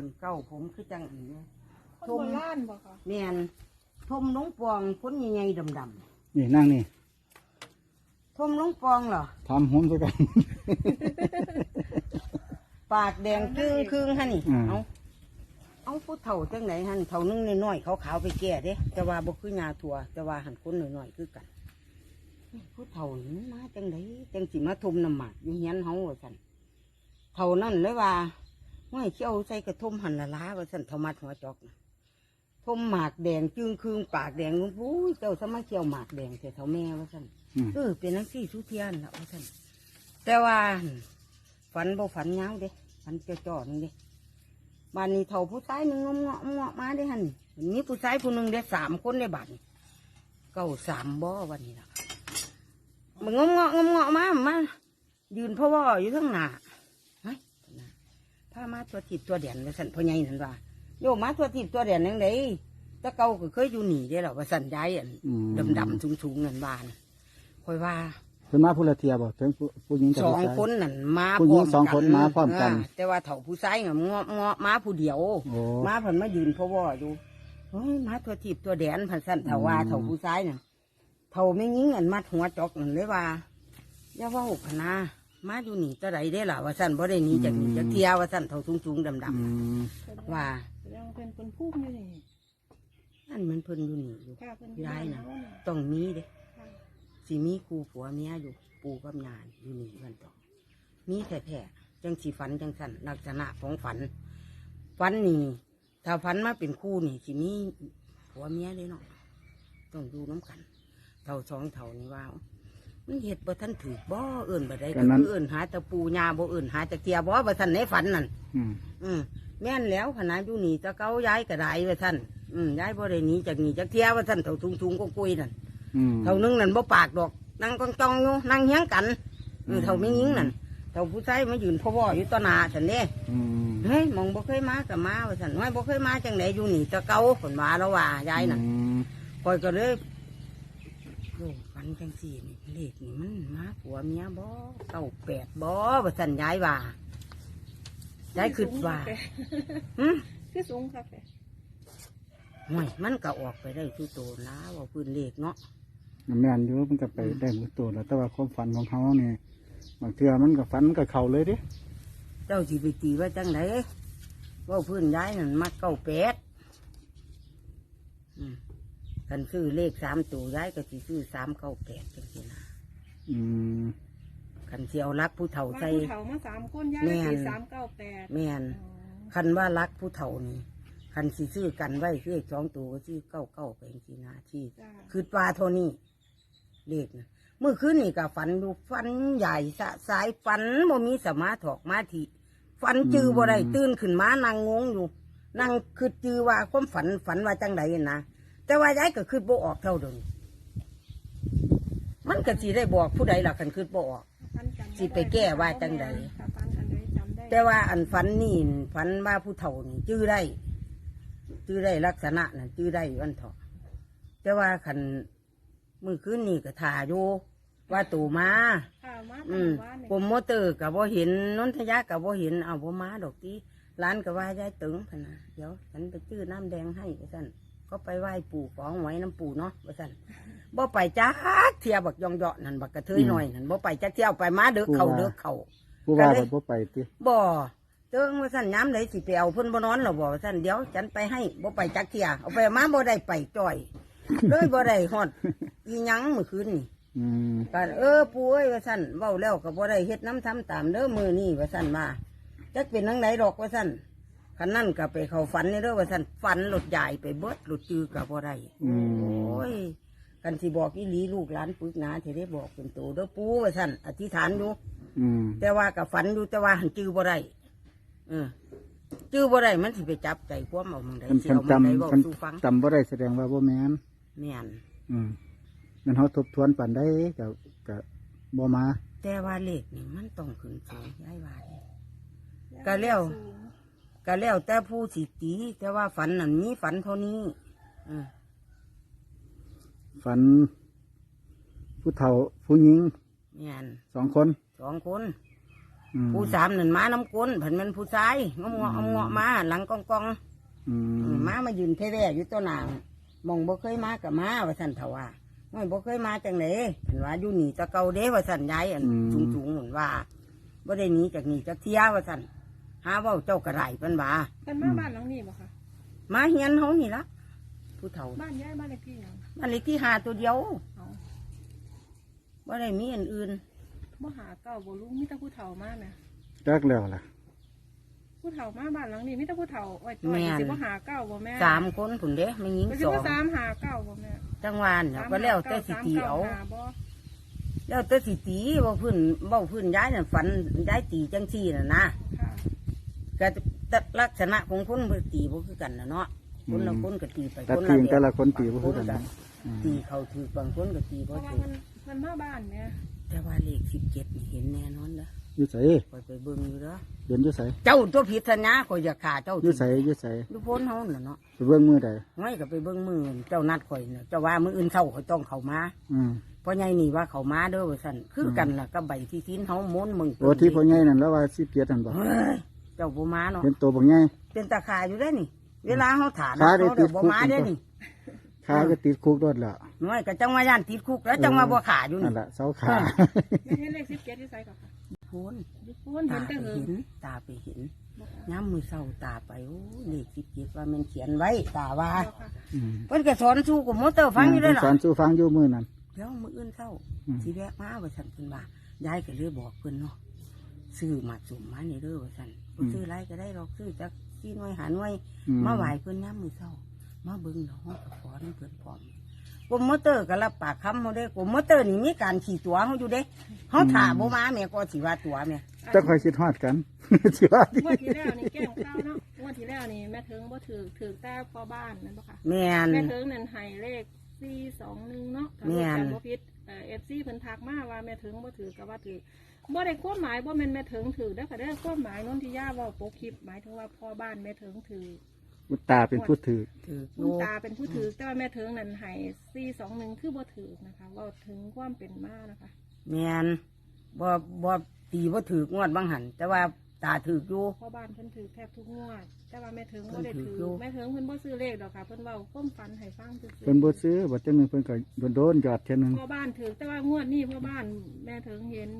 เป็นเก้าผมคือจังอันนี้คนโบราณบ่ค่ะแม่นทมลงปองพ้นใหญ่ๆดำนี่นั่งนี่ๆทมลงปองเหรอทำหุ้มซะกัน ปากแดงครึ่งครึ่งๆฮะนี่อืม เอาเอาผู้เฒ่าจังไหนฮะนี่เฒ่านึงน้อยๆขาวๆไปแก่เด้แต่ว่าบ่คือยาถั่วแต่ว่าหันคนน้อยๆคือกันผู้เฒ่านี่มันมาจังไหนจังสิมาทมน้ำหมากอยู่เฮียนเฮาว่าซั่นเฒ่านั่นเลยว่า ไม่เขี้ยวใส่กระทมหันละล้าว่าซั่นเฒ่ามัดหัวจอกนะทมหมากแดงจึงครึ่งปากแดงนู้นเจ้าสมัยเขี้ยวหมากแดงแต่เฒ่าแม่ว่าซั่นอืมเออเป็นนังสี่ทุเทียนละว่าท่านแต่ว่าฝันบ่ฝันยาวเด้ฝันจ่อๆนึงเด้บ้านนี้เท่าผู้ชายหนึ่งงอมเงาะเงาะมาได้หันมีผู้ชายผู้หนึ่งได้สามคนในบ้านเก้าสามบ่วันนี้ละมันงอมเงาะงอมเงาะมามายืนพ่อว่าอยู่ทั้งหน้าเฮ้ย พามาตัวติดตัวเดียนว่าสันพ่อใหญ่นั่นว่าโยมมาตัวติดตัวเดียนยังไงตะเกาก็เคยอยู่หนีได้หรอว่าสันย้ายอันอืม ดำๆสูงๆเงินบานคอยว่าเพิ่นมาผู้ละเทียบ่ถึงผู้ผู้หญิงกับสองผู้ชาย คนนั่นมาผู้หญิงพร้สองคนมาพร้อมกันาแต่ว่าเถ่าผู้ชายเงาเงาะเงาะมาผู้เดียว โอ้ มาเพิ่นมายืนเพราะว่าอยู่เฮ้ยมาตัวทีบตัวแดนพันสั่นเถ่าว่าอืม เถ่าผู้ชายน่ะเถ่าไม่ยิงอันมัดหัวจอกนั่นเลยว่าอย่าเว่าพะนา มาอยู่นี่ตะไรได้ล่ะว่าสั่นบ่ได้หนีจากนี่จากเทียว่าสั่นเถ่าสูงๆดอืมำๆว่าแสดงว่าเป็นคนพูดอยู่นี่อันมันเพิ่นอยู่นี่อยู่ค่ะเป็นย้ายน่ะเยต้องมีเด้ค่ะสิมีครูผัวเมียอยู่ปูกับยานอยู่นี่กันต่อมีแท้ๆจังสีฝันจังสันลักษณะของฝันฝันนี่ถ้าฝันมาเป็นคู่นี่สิมีผัวเมียเลยเนาะต้องดูน้ำกันเท่าสองเท่านี่ว่า มันเห็ดบ่ทันถือบ่เอื่นบ่ได้ก็คือเอื่นหาแตะปูยาบ่เอื่นหาแตะเกียบ่บ่ทันในฝันนั่นอืมอืมแม่นแล้วขนาดอยู่นี่ตะเกาย้ายก็ได้ว่าท่านอืมย้ายบ่ได้หนีจากนี่จากเทียว่าท่านเท่าทุงๆก็กุยนั่นอืมเท่านึงนั่นบ่ปากดอกนั่งกองจองอยู่นั่งเฮียงกันเออเท่าไม่ยิงนั่นเท่าผู้ชายมายืนพ่อว่ออยู่ต่อหน้าฉันเด้อืมเฮ้ยมองบ่เคยมากับมาว่าฉันว่าบ่เคยมาจังไหนอยู่นี่ตะเกาฝนว่าแล้วว่ายายนั่นอืมคอยก็เลย โอ้ฟันจังสี่นี่เลขนี่มันมาผัวเมียบ่เก้าแปดบ่ว่าฉันยายว่ายายคิดว่าหึคือสูงค่ะแกห่วยมันก็ออกไปได้ทุกโตนะว่าพื้นเลขเนาะแม่นอยู่มันก็ไปได้หมดตัวแล้วแต่ว่าความฝันของเขานี่บางเทื่อมันก็ฝันมันก็เข้าเลยเดิเจ้าสิไปตีว่าจังไหนว่าพื้นย้ายนั่นมักเก้าแปดอืม กันซื้อเลขสามตัวย้ายก็สิซื้อสามเก้าแปดจังสินะอืมกันเสียวรักผู้เฒ่ามาใส่ผู้เฒ่ามาสามคนย่าแม่เลขนสามเก้าแปดแม่นคันว่ารักผู้เฒ่านี่คันสิซื้อกันไว้ซื้อสองตัวก็ซื้อเก้าเก้าไปจังสินะที่ จ้าคือปลาเท่านี้เลขนะเมื่อคืนนี่ก็ฝันดูฝันใหญ่สะสายฝันบ่มีสมาถอกมาทีฝันจือบ่ได้ตื่นขึ้นมานั่งงงอยู่นั่งคือจือว่าความฝันฝันว่าจังไดนะ แต่ว่ายายก็คือบ่ออกเท่าเดิมมันก็สิได้บอกผู้ใดล่ะคันคือบ่ออก สิไปแก้ว่าจังใด ค่ะฟันอันใดจำได้แต่ว่าอันฝันนี่ฝันว่าผู้เฒ่านี่จื้อได้จื้อได้ลักษณะนั่นจื้อได้วันเถาะแต่ว่าคันมือคืนนี่ก็ถ่าอยู่ว่าตูมา ค่ะมาอืตามมบ้าเนี่ย ผมมอเตอร์กับบ่เห็นนนทยากับบ่เห็นเอาบ่ามาดอกที่ร้านก็ว่ายายตึงพะนะเดี๋ยวฉันไปจื้อน้ำแดงให้ว่าซั่น ก็ไปไหว้ปู่ของไว้น้ำปู่เนาะว่าซั่นบ่ไปจ้าเทียบักยองเยาะนั่นบักกระเทยหน่อยนั่นบ่ไปจ้าเที่ยวไปมาเด้อเขาเด้อเขาผู้ว่าก็เลยก็บ่ไปติบ่เติงว่าสั่นย้ำเลยสิไปเอาเพิ่นบ่นอนหรอบ่ว่าสั่นเดี๋ยวฉันไปให้บ่ไปจักเที่ยเอาไปมาบ่ได้ไปจ่อยเลยบ่ได้ฮอดอีหยังเมื่อคืนนี่อืมก็เออปู่เอ้ยว่าสั่นเว้าแล้วก็บ่ได้เฮ็ดน้ำทำตามเด้อมื้อนี้ว่าสั่นมาจักเป็นจังไดดอกว่าสั่น คันนั่นก็ไปเข้าฝันนี่เด้อว่าสั่นฝันหลุดใหญ่ไปเบิดหลุดจือก็บ่ได้อืม โอ้ยกันสิบอกอีหลีลูกหลานปึกหนาสิได้บอกเป็นโตเด้อปู่ว่าสั่นอธิษฐานอยู่ อืม แต่ว่ากับฝันอยู่แต่ว่าหันจื้อบ่ได้เออจื้อบ่ได้มันสิไปจับใจความเอามึงได้คันสิคันเอามึงได้จำบอกคันสู่ฟังจำบ่ได้แสดงว่าบ่แม่นแม่นอืมมันเฮาทบทวนปันได้ก็ก็บ่มาแต่ว่าเลขนี่มันต้องขึ้นสูงย้ายว่าเด้ย่าก็แล้วสูง ก็แล้วแต่ผู้สิตี แต่ว่าฝันนั่นมีฝันเท่านี้เออฝัน ผู้เฒ่าผู้หญิงแม่นสองคน สองคน อืมผู้สามนั่นมาน้ำก้นผันมันผู้ชายงอมเงาะงอมเงาะมาหลังกองกองอืมๆมามายืนเท่แว่อยู่ตัวหนางมองบ่เคยมากับมาว่าสันทว่าไม่บ่เคยมาจังเลยเห็นว่าอยู่หนีตะเกาเด้ว่าสันยายอันสูงสูงๆเหมือนว่าบ่ได้หนีจากหนีจากเที่ยว่าสัน หาเว่าเจ้ากระไรเป็นว่ากันมาบ้านหลังนี้บ่ค่ะ มาเฮียนเฮานี่ละผู้เฒ่าบ้านย้ายบ้านเลขที่หยังบ้านเลขที่หาตัวเดียวเอาบ่ได้มีอันอื่นบ่หาเก่าบ่รู้มีแต่ผู้เฒ่ามาแหม่จักแล้วล่ะ ผู้เฒ่ามาบ้านหลังนี้มีแต่ผู้เฒ่าอ้อยต้อยสิบ่หาเก่าบ่แม่สามคนผุนเด้ไม่ยิงก็สิสอบ่งสามหาเก่าบ่แม่จังหวานเนี่ยก็แล้วแต่สิตีเอาสมก้หบ่แล้วแต่สิตีบ่พื้นบ่พื้นย้ายน่ะฝันย้ายตีจังซี่น่ะนะค่ะ ก็แต่ลักษณะของคนเพิ่นตีบ่คือกันน่ะเนาะคนละคนก็ตีไปแต่คนทีละมแบบแต่ละคนตีบ่คือกันบางนะก็ตีเขาถือบางคนก็ตีเพบ่ราะว่าถือมันมันมาบ้านแม่แต่ว่าเลข17นี่เห็นแน่นอนเด้ออยู่ไสคอยไปเบิ่งอยู่เด้อเห็นอยู่ไสเจ้าตัวผิดสัญญาข่อยจะฆ่าเจ้าอยู่ไสอยู่ไสอยู่พ้นเฮาน่ะเนาะไปเบิ่งมือใดง่อยก็ไปเบิ่งมือเจ้านัดข่อยน่ะเจ้าว่ามื้ออื่นเช้าข่อยต้องเข้ามาอืมเพราะไงนี่ว่าเขามาเด้อว่าสั่นคือกันล่ะก็ใบที่ทิ้นเขาม้วนมึงโอ้ที่พ่อใหญ่นั่นแล้วว่า17นั่นบ่เฮ้ยเจ้าบ่มาเนาะเห็นตัวบ่ใหญ่เป็นตาคาอยู่ได้อนี่ เวลาเขาถามขาได้เขาเดี๋ยวติดบ่คุกมาได้อนี่ขาก็ติดคุกโดดแล้วน้อยก็จังว่าย่านติดคุกแล้วจังว่าบ่ขาอยู่นั่นี่นล่ะเสาขาแม่เห็นเลข17ที่ไสก่อนค่ะพูนอยู่พูนเห็ตานไปแต่เหิเห็งนตาไปเห็นย้ำมือเศร้าตาไปโอ้เลขสิบเจ็ดว่ามันเขียนไว้ตาว่าบ่ค่ะอืมเพิ่นก็สอนสู้กับมอเตอร์ฟังอยู่ได้อเพิ่นหรสออนสู้ฟังอยู่มื้อนั้นเดี๋ยวมืออื่นเศร้าอืมสิแวะมาว่าสั่นเพิ่นว่ายายก็เลยบอกเพิ่นเนาะซื้อมาสุ่มมานี่เด้อว่าสั่นบ่ ซื้อไรก็ได้หรอกซื้อจักสี่หน่วยหาหน่วยอืมาไหวเพิ่นย้ำมือเศร้ามาเบิ่งดอกห้องกับฟอนเพิ่นพร้อมกรมมอเตอร์ก็รับปากคำเขาได้กรมมอเตอร์นี่มีการขี่ตัวเขาอยู่เด้เขาถ่าบ่มาแม่ก็สิว่าตัวแม่จะค่อยคิดฮอดกันสิว่าดีงวดที่แล้วนี่แก้งข้าวเนาะงวดที่แล้วนี่แม่เถิงบ่ถือถือแต่พ่อบ้านนั่นบ่ค่ะแม่นแม่เถิงนั่นให้เลข421เนาะถ้าแม่นจำบ่ผิด เอ่อ FC เพิ่นทักมาว่าแม่เถิงบ่ถือก็ว่าถือบ่ได้ความหมายบ่แม่นแม่เถิงถือเด้อค่ะเด้อความหมายนนทิยาเว้าโปกคลิปหมายถึงว่าพ่อบ้านแม่เถิงถืออุตตาเป็นผู้ถือ ถืออคุณยู่ตาเป็นผู้ถือแต่ว่าแม่เถิงนั่นให้421คือบ่ถือนะคะเว้าถึงความเป็นมานะคะ แม่นบ่บ่ตีบ่ถือกงวดบางหันแต่ว่า ตาถือกอยู่ พ่อบ้านเพิ่นถือแทบทุกงวด แต่ว่าแม่เถิงบ่ได้เพิ่นถืถือออยู่แม่เถิงเพิ่นบ่ซื้อเลขดอกค่ะ เพิ่นเว้าความฝันให้ฟังซื่อๆเพิ่นบ่ซื้อบ่จังหนึงเพิ่นก็โดนๆยอดเท่ยหนึง พ่อบ้านถือแต่ว่างวดนี้พ่อบ้านแม่เถิงเห็น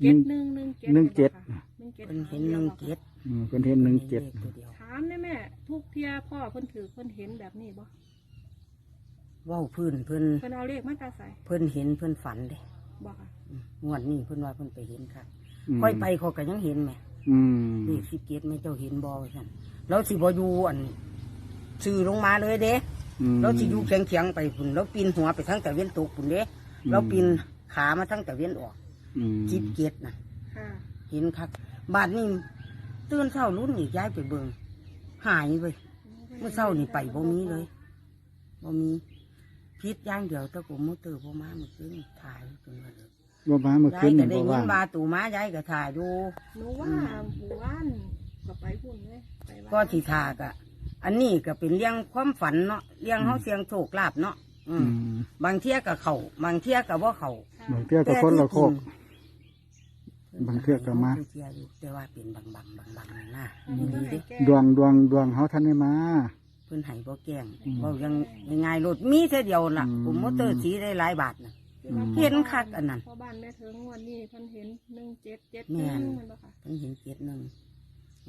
หนึ่เจ็ดงหนึ่งหนึ่งเจ็ดหนึ่งเจ็ด หนึ่งเจ็ดเพิ่นเห็นหนึ่งเจ็ดอืมเพิ่นเห็นหนึ่งเจ็ดตัวเดียวถามได้แม่ ทุกเที่ยพ่อเพิ่นถือเพิ่นเห็นแบบนี้บ่เว้าพื้นเพิ่นเพิ่นเอาเลขมาตาใส่เพิ่นเห็นเพิ่นฝันเด้บ่ค่ะ อืมงวดนี้เพิ่นว่าเพิ่นไปเห็นค่ะมค่อยไปเขาก็ยังเห็นแหม่ อืมเลขสิบเจ็ดไม่เจ้าเห็นบ่ว่าซั่นแล้วสิบ่อยู่อันซื้อลงมาเลยเด้อืมเราสิอยู่เคียงเคียงๆไปพุ่นเราปีนหัวไปทั้งแต่เวียนตกพุ่นเด้อืมเราปีนขามาทั้งแต่เวียนออกอืมจิบเกียรนะค่ะ เห็นคักบาดนี้ตื่นเช้ารุ่นนี่ย้ายไปเบิงหายไปเมื่อเช้านี่ไปบ่มีเลยบ่มีพิษอย่างเดียวแต่ผมมอเตอร์บ่มาเมื่อคืนถ่ายจนว่าเลย บ่มาเมื่อย้าคืยนก็นี่ได้บ่ยิว่านงบาตู่มาย้ายก็ถ่ายอยู่หนูว่าหมู่บ้านก็ไปพุ่นเลยไปบ้านก็ที่ถ่ากะ อันนี้ก็เป็นเรื่องความฝันเนาะเรื่องเฮาเสียงโชคลาภเนาะอือืมมบางเที่ยก็เข้าบางเที่ยก็บ่เข้าค่ะบางเทื่อก็คนละโคก บางเทื่อก็มา เที่ยอยู่แต่ว่าเป็นบางบางบางบางๆนะอันนี้ดีก็ๆให้เด้แก้ดวงดวงดวงเฮาท่านได้มา เพิ่นให้บ่แกล้งอืมเว้ายังง่ายๆรถมีแค่เดียวล่ะอืม ผมมอเตอร์สีได้หลายบาทน่ะคื อว่าเห็นคักอันนั้น พ่อบ้านแม่เถิงงวดนี้เพิ่นเห็นหนึ่งเจ็ดเจ็ดหแม่นึ่งนมันบ่ค่ะเพิ่นเห็นเจ็ดหนึ่ง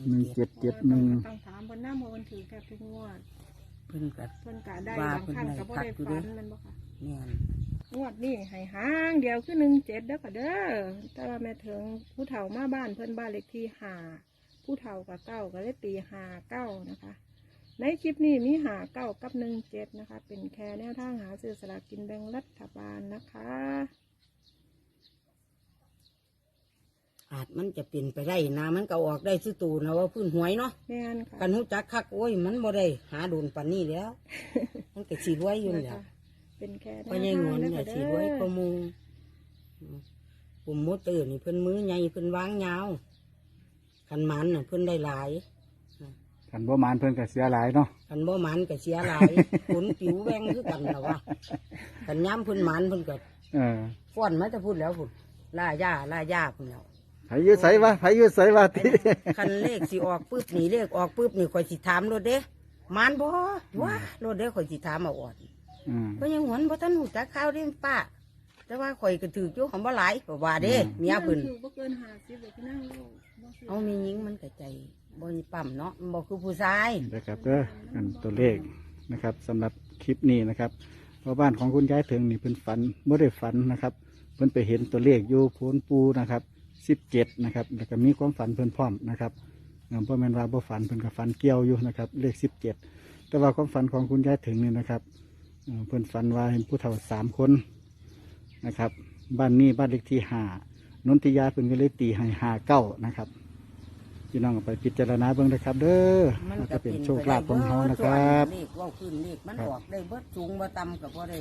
หนึ่งเจ็ดเจ็ดหนึ่งต้องถามเพิ่นน้ำเพราะเพิ่นถือแทบทุกงวด เพิ่นก็เพิ่นกะได้ว่าบางครั้งก็บ่ได้เพิ่นได้ฝัคักอยู่เด้นแมันบ่ค่ะ แม่นงวดนี้ให้หางเดียวคือหนึ่งเจ็ดเด้อค่ะเด้อ แต่ว่าแม่เถิงผู้เฒ่ามาบ้านเพิ่นบ้านเลขที่ห้าผู้เฒ่ากับเก้าก็เลยตีห้าเก้านะคะ ในคลิปนี้มีหาเก้ากับหนึ่งเจ็ดนะคะ เป็นแค่แนวทางหาซื้อสลากกินแบ่งรัฐบาลนะคะ อาจมันจะเป็นไปได้นะมันก็ออกได้ซื่อตูนะว่าพื้นหวยเนาะแม่นค่ะกันฮู้จักคักโอ้ยมันบ่ได้หาโดนปานนี้แล้ว มันก็สิรวยอยู่นะแล้คะวเป็นแค่แนวเพราะยังงอนทางเนี่ยเด้สิอรวยค่ะก็มูอืมผมมอเตอร์นี่เพิ่นมือใหญ่เพิ่นวางยาวคันหมันน่ะเพิ่นได้หลาย กันบ่มานเพิ่นก็เสียหลายเนาะคันบ่หมันก็เสียหลายขนผิวแวงคือกันนะว่าคันย้ำเพิ่นหมันเพิ่นก็เออฟ้อนมาจะพูดแล้วพุ่นล่าย่าล่าย่าพุ่นแล้วคอยืดใส่วะไผยืดใส่วะที่คันเลขสิออกปุ๊บนี่เลขออกปุ๊บนี่ข่อยสิถามรถเด้มานบ่ว้ารถเด้ข่อยสิถามเอาอ่อนอืม ก็ยังหวนบ่ทันหูจักข่าวเด้ป้า แต่ว่าข่อยก็ถืออยู่ของบ่หลายก็ว่าเด้เมียเพิ่นคือบ่เกินห้าสิบเดี๋ยวพี่นั่งเล่าบ่ซื้เอามีหญิงมันก็ใจ บ่มีปั๊มเนาะมันบ่คือผู้ชาย นะครับเด้ออันตัวเลขนะครับสำหรับคลิปนี้นะครับเพราะบ้านของคุณยายถึงนี่เพิ่นฝันไม่ได้ฝันนะครับ เพิ่นไปเห็นตัวเลขอยู่โพนปูนะครับสิบเจ็ดนะครับแล้วก็มีความฝันเพิ่นพร้อมนะครับเออเพราะแม่นว่าบ่ฝันเพิ่นก็ฝันเกี่ยวอยู่นะครับเลขสิบเจ็ดแต่ว่าความฝันของคุณยายถึงนี่นะครับเออเพิ่นฝันว่าเห็นผู้เฒ่าสามคนนะครับ บ้านนี้บ้านเลขที่ห้านนทิยาเพิ่นก็เลยตีให้ห้าเก้านะครับ พี่น้องเอาไปพิจารณาเบิ่งนะครับ เด้อมันแล้วก็ก็เป็นเป็นโชคลาภของเขานะครับ เลขเว่าขึ้นเลขมันครับออกได้เบิดสูงบ่ต่ำก็บ่ได้